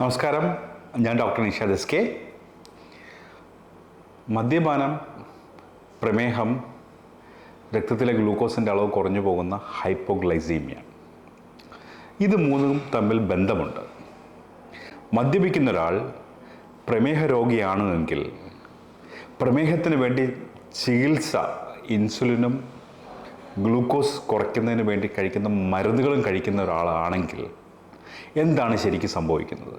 നമസ്കാരം. ഞാൻ doctor Nishad S K മദ്യപാനം പ്രമേഹം രക്തത്തിലെ ഗ്ലൂക്കോസിന്റെ അളവ് കുറഞ്ഞു പോകുന്ന ഹൈപ്പോഗ്ലൈസീമിയ. ഇത് മൂന്നും തമ്മിൽ ബന്ധമുണ്ട്. മദ്യപിക്കുന്ന ഒരാൾ പ്രമേഹ രോഗിയാണ് എങ്കിൽ പ്രമേഹത്തിന് വേണ്ടി ചികിത്സ ഇൻസുലിനും ഗ്ലൂക്കോസ് കുറയ്ക്കുന്നതിന് വേണ്ടി കഴിക്കുന്ന മരുന്നുകളും കഴിക്കുന്ന ഒരാളാണെങ്കിൽ എന്താണ് ശരിക്കും സംഭവിക്കുന്നത്?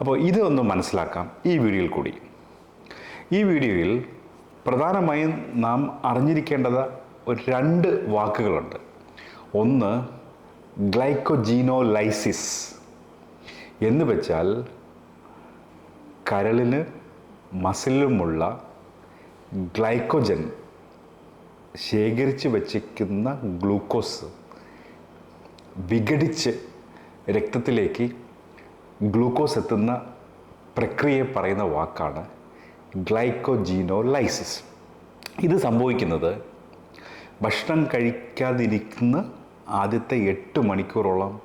അപ്പോൾ ഇതൊന്ന് മനസ്സിലാക്കാം ഈ വീഡിയോയിൽ കൂടി. ഈ വീഡിയോയിൽ പ്രധാനമായും നാം അറിഞ്ഞിരിക്കേണ്ടത് ഒരു രണ്ട് വാക്കുകളുണ്ട്. ഒന്ന് ഗ്ലൈക്കോജീനോലൈസിസ്. എന്ന് വെച്ചാൽ കരളിന് മസിലുമുള്ള ഗ്ലൈക്കോജൻ ശേഖരിച്ച് വച്ചിരിക്കുന്ന ഗ്ലൂക്കോസ് വിഘടിച്ച് രക്തത്തിലേക്ക് ഗ്ലൂക്കോസ് എത്തുന്ന പ്രക്രിയയെ പറയുന്ന വാക്കാണ് ഗ്ലൈക്കോജീനോലൈസിസ്. ഇത് സംഭവിക്കുന്നത് ഭക്ഷണം കഴിക്കാതിരിക്കുന്ന ആദ്യത്തെ എട്ട് മണിക്കൂറോളം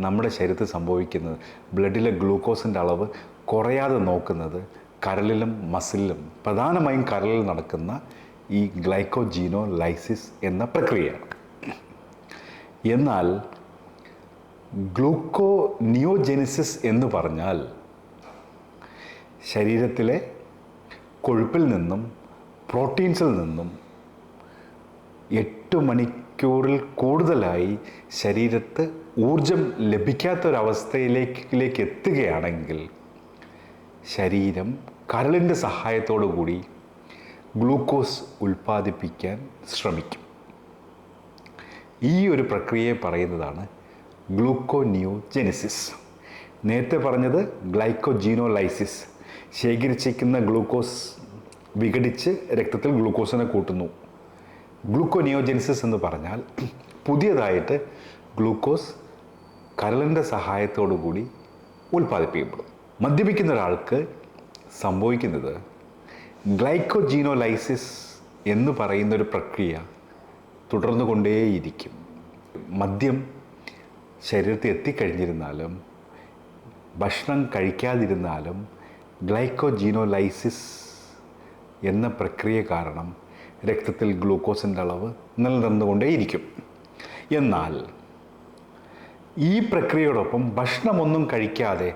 നമ്മുടെ ശരീരത്തിൽ സംഭവിക്കുന്നത്. ബ്ലഡിലെ ഗ്ലൂക്കോസിന്റെ അളവ് കുറയാതെ നോക്കുന്നത് കരളിലും മസിലിലും പ്രധാനമായും കരളിൽ നടക്കുന്ന ഈ ഗ്ലൈക്കോജീനോലൈസിസ് എന്ന പ്രക്രിയയാണ്. എന്നാൽ ഗ്ലൂക്കോ നിയോജെനിസിസ് എന്ന് പറഞ്ഞാൽ ശരീരത്തിലെ കൊഴുപ്പിൽ നിന്നും പ്രോട്ടീൻസിൽ നിന്നും എട്ട് മണിക്കൂറിൽ കൂടുതലായി ശരീരത്ത് ഊർജം ലഭിക്കാത്തൊരവസ്ഥയിലേക്ക് എത്തുകയാണെങ്കിൽ ശരീരം കരളിന്റെ സഹായത്തോടു കൂടി ഗ്ലൂക്കോസ് ഉൽപ്പാദിപ്പിക്കാൻ ശ്രമിക്കും. ഈ ഒരു പ്രക്രിയയെ പറയുന്നതാണ് ഗ്ലൂക്കോനിയോജെനിസിസ്. നേരത്തെ പറഞ്ഞത് ഗ്ലൈക്കോജീനോലൈസിസ്. ശേഖരിച്ചിരിക്കുന്ന ഗ്ലൂക്കോസ് വിഘടിച്ച് രക്തത്തിൽ ഗ്ലൂക്കോസിനെ കൂട്ടുന്നു. ഗ്ലൂക്കോനിയോജെനിസിസ് എന്ന് പറഞ്ഞാൽ പുതിയതായിട്ട് ഗ്ലൂക്കോസ് കരളിന്റെ കൂടി ഉൽപ്പാദിപ്പിക്കപ്പെടും. മദ്യപിക്കുന്ന ഒരാൾക്ക് സംഭവിക്കുന്നത് ഗ്ലൈക്കോജീനോലൈസിസ് എന്ന് പറയുന്നൊരു പ്രക്രിയ തുടർന്നു കൊണ്ടേയിരിക്കും മദ്യം ശരീരത്തിൽ എത്തിക്കഴിഞ്ഞിരുന്നാലും ഭക്ഷണം കഴിക്കാതിരുന്നാലും ഗ്ലൈക്കോജീനോലൈസിസ് എന്ന പ്രക്രിയ കാരണം രക്തത്തിൽ ഗ്ലൂക്കോസിന്റെ അളവ് നിലനിർന്നുകൊണ്ടേയിരിക്കും. എന്നാൽ ഈ പ്രക്രിയയോടൊപ്പം ഭക്ഷണമൊന്നും കഴിക്കാതെ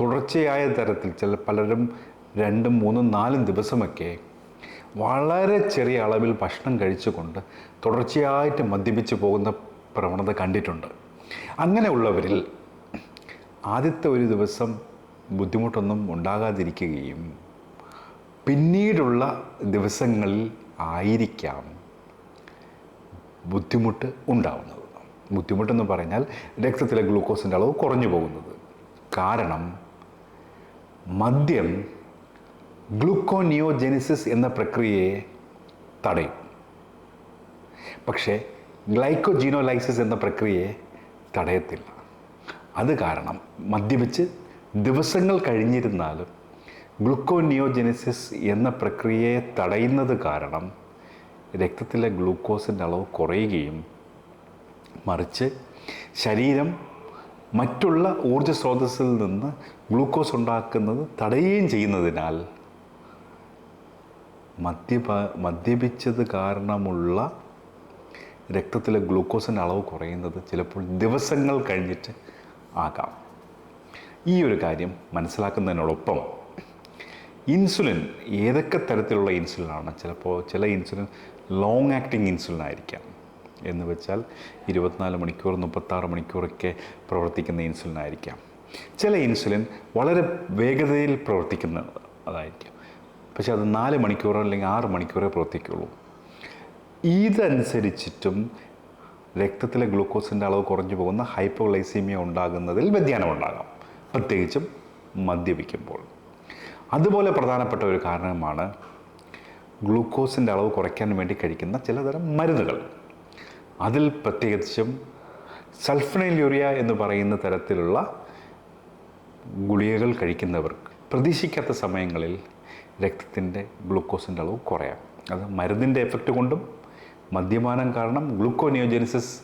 തുടർച്ചയായ തരത്തിൽ ചില പലരും രണ്ടും മൂന്നും നാലും ദിവസമൊക്കെ വളരെ ചെറിയ അളവിൽ ഭക്ഷണം കഴിച്ചുകൊണ്ട് തുടർച്ചയായിട്ട് മദ്യപിച്ച് പോകുന്ന പ്രവണത കണ്ടിട്ടുണ്ട്. അങ്ങനെയുള്ളവരിൽ ആദ്യത്തെ ഒരു ദിവസം ബുദ്ധിമുട്ടൊന്നും ഉണ്ടാകാതിരിക്കുകയും പിന്നീടുള്ള ദിവസങ്ങളിൽ ആയിരിക്കാം ബുദ്ധിമുട്ട് ഉണ്ടാവുന്നത്. ബുദ്ധിമുട്ടെന്ന് പറഞ്ഞാൽ രക്തത്തിലെ ഗ്ലൂക്കോസിന്റെ അളവ് കുറഞ്ഞു പോകുന്നത്. കാരണം മദ്യം ഗ്ലൂക്കോനിയോജെനിസിസ് എന്ന പ്രക്രിയയെ തടയും. പക്ഷേ ഗ്ലൈക്കോജീനോലൈസിസ് എന്ന പ്രക്രിയയെ തടയത്തില്ല. അത് കാരണം മദ്യപിച്ച് ദിവസങ്ങൾ കഴിഞ്ഞിരുന്നാലും ഗ്ലൂക്കോനിയോജെനിസിസ് എന്ന പ്രക്രിയയെ തടയുന്നത് കാരണം രക്തത്തിലെ ഗ്ലൂക്കോസിന്റെ അളവ് കുറയുകയും മറിച്ച് ശരീരം മറ്റുള്ള ഊർജ സ്രോതസ്സിൽ നിന്ന് ഗ്ലൂക്കോസ് ഉണ്ടാക്കുന്നത് തടയുകയും ചെയ്യുന്നതിനാൽ മദ്യപ മദ്യപിച്ചത് കാരണമുള്ള രക്തത്തിലെ ഗ്ലൂക്കോസിന്റെ അളവ് കുറയുന്നത് ചിലപ്പോൾ ദിവസങ്ങൾ കഴിഞ്ഞിട്ട് ആകാം. ഈ ഒരു കാര്യം മനസ്സിലാക്കുന്നതിനോടൊപ്പം ഇൻസുലിൻ ഏതൊക്കെ തരത്തിലുള്ള ഇൻസുലിനാണ്? ചിലപ്പോൾ ചില ഇൻസുലിൻ ലോങ് ആക്ടിങ് ഇൻസുലിൻ ആയിരിക്കാം. എന്ന് വെച്ചാൽ ഇരുപത്തിനാല് മണിക്കൂർ മുപ്പത്താറ് മണിക്കൂറൊക്കെ പ്രവർത്തിക്കുന്ന ഇൻസുലിൻ ആയിരിക്കാം. ചില ഇൻസുലിൻ വളരെ വേഗതയിൽ പ്രവർത്തിക്കുന്ന അതായിരിക്കും. പക്ഷേ അത് നാല് മണിക്കൂറോ അല്ലെങ്കിൽ ആറ് മണിക്കൂറേ പ്രവർത്തിക്കുള്ളൂ ഇതനുസരിച്ചിട്ടും രക്തത്തിലെ ഗ്ലൂക്കോസിന്റെ അളവ് കുറഞ്ഞു പോകുന്ന ഹൈപ്പോഗ്ലൈസീമിയ ഉണ്ടാകുന്നതിൽ വ്യതിയാനം ഉണ്ടാകാം. പ്രത്യേകിച്ചും മദ്യപിക്കുമ്പോൾ. അതുപോലെ പ്രധാനപ്പെട്ട ഒരു കാരണമാണ് ഗ്ലൂക്കോസിന്റെ അളവ് കുറയ്ക്കാൻ വേണ്ടി കഴിക്കുന്ന ചിലതരം മരുന്നുകൾ. അതിൽ പ്രത്യേകിച്ചും സൾഫനൈൽ യൂറിയ എന്ന് പറയുന്ന തരത്തിലുള്ള ഗുളികകൾ കഴിക്കുന്നവർ പ്രതീക്ഷിക്കാത്ത സമയങ്ങളിൽ രക്തത്തിന്റെ ഗ്ലൂക്കോസിന്റെ അളവ് കുറയാം. അത് മരുന്നിന്റെ എഫക്റ്റ് കൊണ്ടും മദ്യപാനം കാരണം ഗ്ലൂക്കോനിയോജെനിസിസ്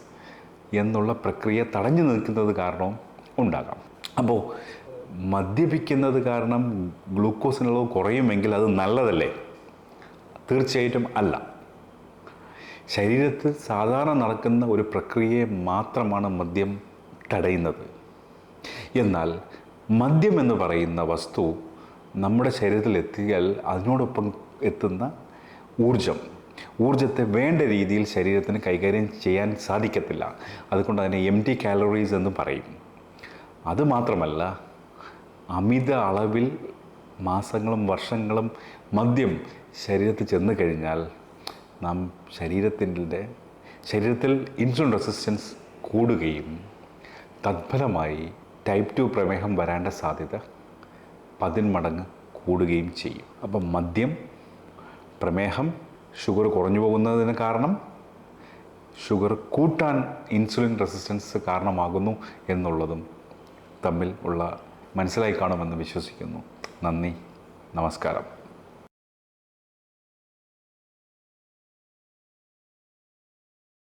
എന്നുള്ള പ്രക്രിയ തടഞ്ഞു നിൽക്കുന്നത് കാരണവും ഉണ്ടാകാം. അപ്പോൾ മദ്യപിക്കുന്നത് കാരണം ഗ്ലൂക്കോസിനുള്ളത് കുറയുമെങ്കിൽ അത് നല്ലതല്ലേ? തീർച്ചയായിട്ടും അല്ല. ശരീരത്തിൽ സാധാരണ നടക്കുന്ന ഒരു പ്രക്രിയയെ മാത്രമാണ് മദ്യം തടയുന്നത്. എന്നാൽ മദ്യം എന്ന് പറയുന്ന വസ്തു നമ്മുടെ ശരീരത്തിൽ എത്തിയാൽ അതിനോടൊപ്പം എത്തുന്ന ഊർജം ഊർജത്തെ വേണ്ട രീതിയിൽ ശരീരത്തിന് കൈകാര്യം ചെയ്യാൻ സാധിക്കത്തില്ല. അതുകൊണ്ട് അതിനെ എം ടി കാലറീസ് എന്ന് പറയും. അതുമാത്രമല്ല അമിത അളവിൽ മാസങ്ങളും വർഷങ്ങളും മദ്യം ശരീരത്തിൽ ചെന്ന് കഴിഞ്ഞാൽ നാം ശരീരത്തിന്റെ ശരീരത്തിൽ ഇൻസുലിൻ റെസിസ്റ്റൻസ് കൂടുകയും തത്ഫലമായി ടൈപ്പ് ടു പ്രമേഹം വരാണ്ട സാധ്യത പതിന്മടങ്ങ് കൂടുകയും ചെയ്യും. അപ്പം മദ്യം പ്രമേഹം ഷുഗർ കുറഞ്ഞു പോകുന്നതിന് കാരണം ഷുഗർ കൂട്ടാൻ ഇൻസുലിൻ റെസിസ്റ്റൻസ് കാരണമാകുന്നു എന്നുള്ളതും തമ്മിൽ ഉള്ള മനസ്സിലായി കാണുമെന്ന് വിശ്വസിക്കുന്നു. നന്ദി. നമസ്കാരം.